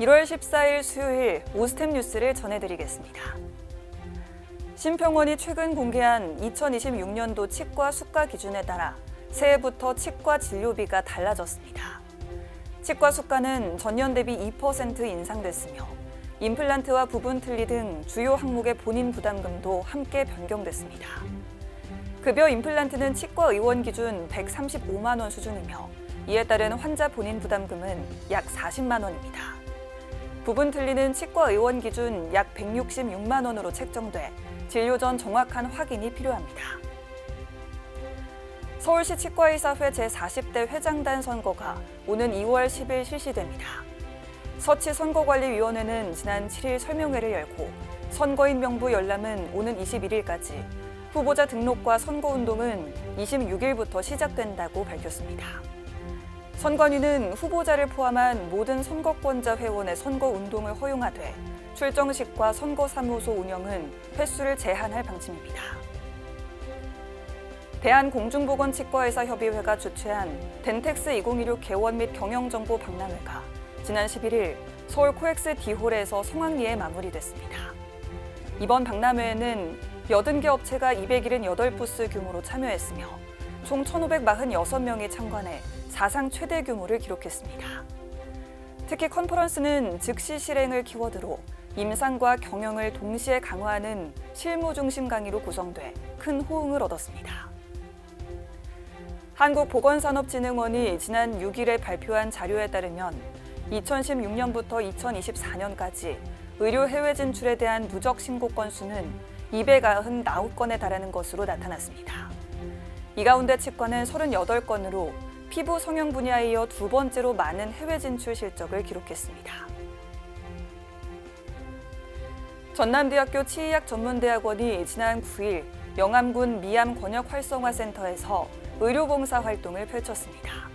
1월 14일 수요일 오스템 뉴스를 전해드리겠습니다. 심평원이 최근 공개한 2026년도 치과 수가 기준에 따라 새해부터 치과 진료비가 달라졌습니다. 치과 수가는 전년 대비 2% 인상됐으며 임플란트와 부분 틀니 등 주요 항목의 본인 부담금도 함께 변경됐습니다. 급여 임플란트는 치과 의원 기준 135만 원 수준이며 이에 따른 환자 본인 부담금은 약 40만 원입니다. 부분 틀니는 치과 의원 기준 약 166만 원으로 책정돼 진료 전 정확한 확인이 필요합니다. 서울시 치과의사회 제40대 회장단 선거가 오는 2월 10일 실시됩니다. 서치 선거관리위원회는 지난 7일 설명회를 열고 선거인 명부 열람은 오는 21일까지 후보자 등록과 선거운동은 26일부터 시작된다고 밝혔습니다. 선관위는 후보자를 포함한 모든 선거권자 회원의 선거 운동을 허용하되 출정식과 선거사무소 운영은 횟수를 제한할 방침입니다. 대한공중보건치과의사 협의회가 주최한 덴텍스 2016 개원 및 경영정보 박람회가 지난 11일 서울 코엑스 D홀에서 성황리에 마무리됐습니다. 이번 박람회에는 80개 업체가 278부스 규모로 참여했으며 총 1,546명이 참관해 사상 최대 규모를 기록했습니다. 특히 컨퍼런스는 즉시 실행을 키워드로 임상과 경영을 동시에 강화하는 실무 중심 강의로 구성돼 큰 호응을 얻었습니다. 한국보건산업진흥원이 지난 6일에 발표한 자료에 따르면 2016년부터 2024년까지 의료 해외 진출에 대한 누적 신고 건수는 299건에 달하는 것으로 나타났습니다. 이 가운데 치과는 38건으로 피부 성형 분야에 이어 두 번째로 많은 해외 진출 실적을 기록했습니다. 전남대학교 치의학 전문대학원이 지난 9일 영암군 미암 권역 활성화 센터에서 의료봉사 활동을 펼쳤습니다.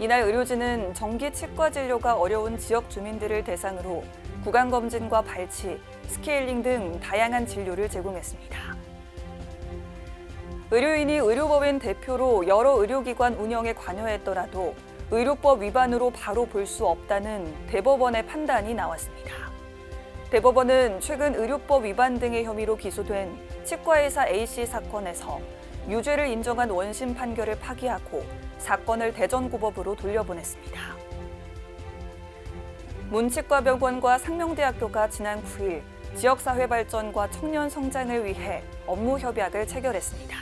이날 의료진은 정기 치과 진료가 어려운 지역 주민들을 대상으로 구강 검진과 발치, 스케일링 등 다양한 진료를 제공했습니다. 의료인이 의료법인 대표로 여러 의료기관 운영에 관여했더라도 의료법 위반으로 바로 볼 수 없다는 대법원의 판단이 나왔습니다. 대법원은 최근 의료법 위반 등의 혐의로 기소된 치과의사 A씨 사건에서 유죄를 인정한 원심 판결을 파기하고 사건을 대전고법으로 돌려보냈습니다. 문치과병원과 상명대학교가 지난 9일 지역사회 발전과 청년 성장을 위해 업무 협약을 체결했습니다.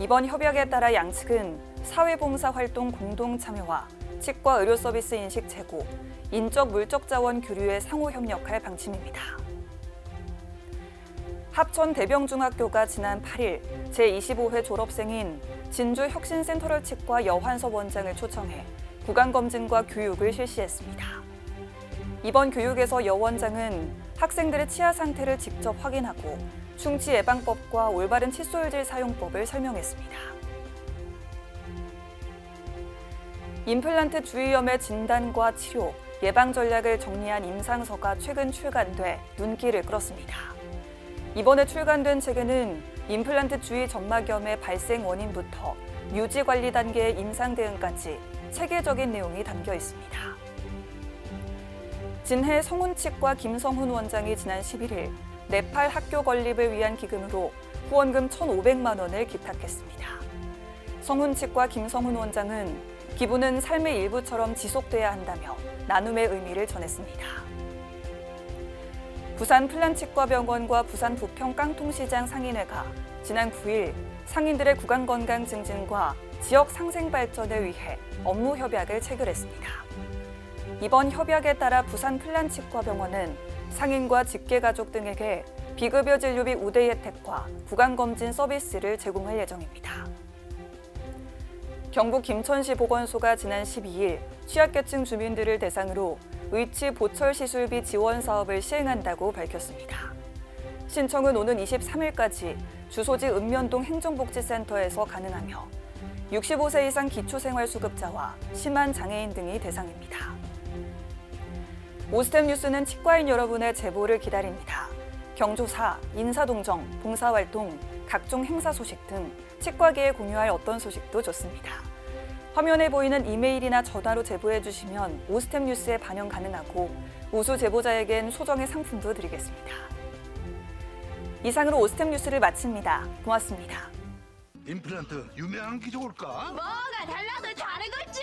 이번 협약에 따라 양측은 사회봉사 활동 공동 참여와 치과 의료 서비스 인식 제고, 인적 물적 자원 교류에 상호 협력할 방침입니다. 합천 대병중학교가 지난 8일 제25회 졸업생인 진주 혁신센터럴 치과 여환섭 원장을 초청해 구강 검진과 교육을 실시했습니다. 이번 교육에서 여 원장은 학생들의 치아 상태를 직접 확인하고 충치 예방법과 올바른 칫솔질 사용법을 설명했습니다. 임플란트 주위염의 진단과 치료, 예방 전략을 정리한 임상서가 최근 출간돼 눈길을 끌었습니다. 이번에 출간된 책에는 임플란트 주위 점막염의 발생 원인부터 유지 관리 단계의 임상 대응까지 체계적인 내용이 담겨 있습니다. 진해 성훈치과 김성훈 원장이 지난 11일 네팔 학교 건립을 위한 기금으로 후원금 1,500만 원을 기탁했습니다. 성훈치과 김성훈 원장은 기부는 삶의 일부처럼 지속돼야 한다며 나눔의 의미를 전했습니다. 부산 플란치과병원과 부산 부평 깡통시장 상인회가 지난 9일 상인들의 구강 건강 증진과 지역 상생 발전을 위해 업무 협약을 체결했습니다. 이번 협약에 따라 부산 플란치과병원은 상인과 직계가족 등에게 비급여 진료비 우대 혜택과 구강 검진 서비스를 제공할 예정입니다. 경북 김천시 보건소가 지난 12일 취약계층 주민들을 대상으로 의치 보철 시술비 지원 사업을 시행한다고 밝혔습니다. 신청은 오는 23일까지 주소지 읍면동 행정복지센터에서 가능하며 65세 이상 기초생활수급자와 심한 장애인 등이 대상입니다. 오스템 뉴스는 치과인 여러분의 제보를 기다립니다. 경조사, 인사동정, 봉사활동, 각종 행사 소식 등 치과계에 공유할 어떤 소식도 좋습니다. 화면에 보이는 이메일이나 전화로 제보해 주시면 오스템 뉴스에 반영 가능하고 우수 제보자에겐 소정의 상품도 드리겠습니다. 이상으로 오스템 뉴스를 마칩니다. 고맙습니다. 임플란트 유명한 게 좋을까? 뭐가 달라도 다르겠죠.